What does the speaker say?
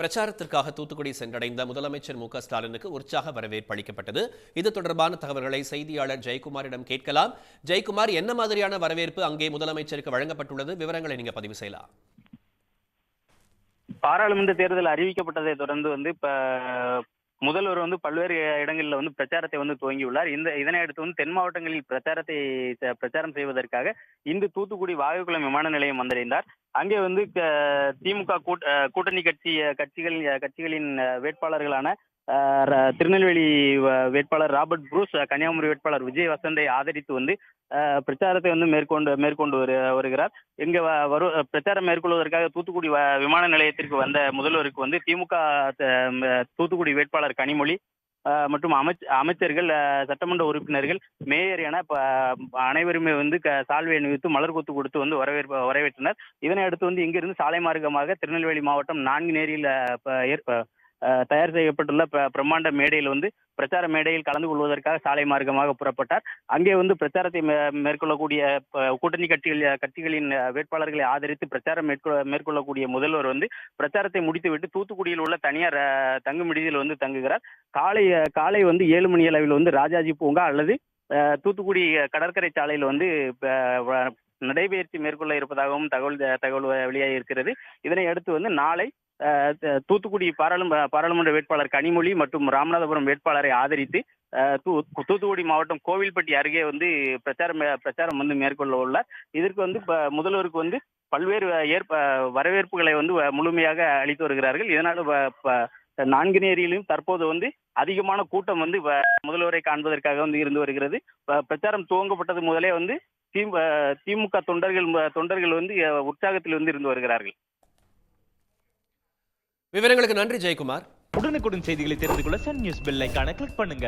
பிரச்சாரத்திற்காக தூத்துக்குடி சென்றடைந்த முதலமைச்சர் மு க ஸ்டாலினுக்கு உற்சாக வரவேற்பு அளிக்கப்பட்டது. இது தொடர்பான தகவல்களை செய்தியாளர் ஜெயக்குமாரிடம் கேட்கலாம். ஜெயக்குமார் என்ன மாதிரியான வரவேற்பு அங்கே முதலமைச்சருக்கு வழங்கப்பட்டுள்ளது? விவரங்களை நீங்க பதிவு செய்யலாம். பாராளுமன்ற தேர்தல் அறிவிக்கப்பட்டதை தொடர்ந்து வந்து இப்ப முதல்வர் வந்து பல்வேறு இடங்களில் வந்து பிரச்சாரத்தை வந்து துவங்கியுள்ளார். இந்த இதனை அடுத்து வந்து தென் மாவட்டங்களில் பிரச்சாரத்தை பிரச்சாரம் செய்வதற்காக இன்று தூத்துக்குடி வாயுகுளம் விமான நிலையம் வந்தடைந்தார் அங்கே வந்து திமுக கூட்டணி கட்சி கட்சிகள் கட்சிகளின் வேட்பாளர்களான திருநெல்வேலி வேட்பாளர் ராபர்ட் புரூஸ் கன்னியாகுமரி வேட்பாளர் விஜய் வசந்தை ஆதரித்து வந்து பிரச்சாரத்தை வந்து மேற்கொண்டு மேற்கொண்டு வரு- வருகிறார். இங்க வரு பிரச்சாரம் மேற்கொள்வதற்காக தூத்துக்குடி வ- விமான நிலையத்திற்கு வந்த முதல்வருக்கு வந்து திமுக தூத்துக்குடி வேட்பாளர் கனிமொழி மற்றும் அமைச்ச அமைச்சர்கள் சட்டமன்ற உறுப்பினர்கள் மேயர் என ப- அனைவருமே வந்து க- சால்வை அணிவித்து மலர் கொத்து கொடுத்து வந்து வரவேற்ப வரவேற்றனர். இதனை அடுத்து வந்து இங்கிருந்து சாலை மார்க்கமாக திருநெல்வேலி மாவட்டம் நான்கு நேரில் தயார் செய்யப்பட்டுள்ள ப- பிரம்மாண்ட மேடையில் வந்து பிரச்சார மேடையில் கலந்து கொள்வதற்காக சாலை மார்க்கமாக புறப்பட்டார். அங்கே வந்து பிரச்சாரத்தை மே- மேற்கொள்ளக்கூடிய கூட்டணி கட்சிகள் கட்சிகளின் வேட்பாளர்களை ஆதரித்து பிரச்சாரம் மேற்கொள்ள மேற்கொள்ளக்கூடிய முதல்வர் வந்து பிரச்சாரத்தை முடித்துவிட்டு தூத்துக்குடியில் உள்ள தனியார் அஹ், தங்கும் விடுதியில் வந்து தங்குகிறார். காலை காலை வந்து ஏழு மணி அளவில் வந்து ராஜாஜி பூங்கா அல்லது தூத்துக்குடி கடற்கரை சாலையில் வந்து நடைபயிற்சி மேற்கொள்ள இருப்பதாகவும் தகவல் தகவல் வெளியாகி இருக்கிறது. இதனை அடுத்து வந்து நாளை தூத்துக்குடி பாராளுமன்ற பாராளுமன்ற வேட்பாளர் கனிமொழி மற்றும் ராமநாதபுரம் வேட்பாளரை ஆதரித்து தூத்துக்குடி மாவட்டம் கோவில்பட்டி அருகே வந்து பிரச்சாரம் பிரச்சாரம் வந்து மேற்கொள்ள உள்ளார். இதற்கு வந்து முதல்வருக்கு வந்து பல்வேறு ஏற்ப வரவேற்புகளை வந்து முழுமையாக அளித்து வருகிறார்கள். இதனால் நான்கு ப- தற்போது வந்து அதிகமான கூட்டம் வந்து முதல்வரை காண்பதற்காக வந்து இருந்து வருகிறது. பிரச்சாரம் துவங்கப்பட்டது முதலே வந்து திமுக தொண்டர்கள் தொண்டர்கள் வந்து உற்சாகத்தில் வந்து இருந்து வருகிறார்கள். விவரங்களுக்கு நன்றி ஜெயக்குமார். உடனுக்குடன் செய்திகளை தெரிந்து கொள்ள சன் நியூஸ் பெல் ஐக்கான கிளிக் பண்ணுங்க.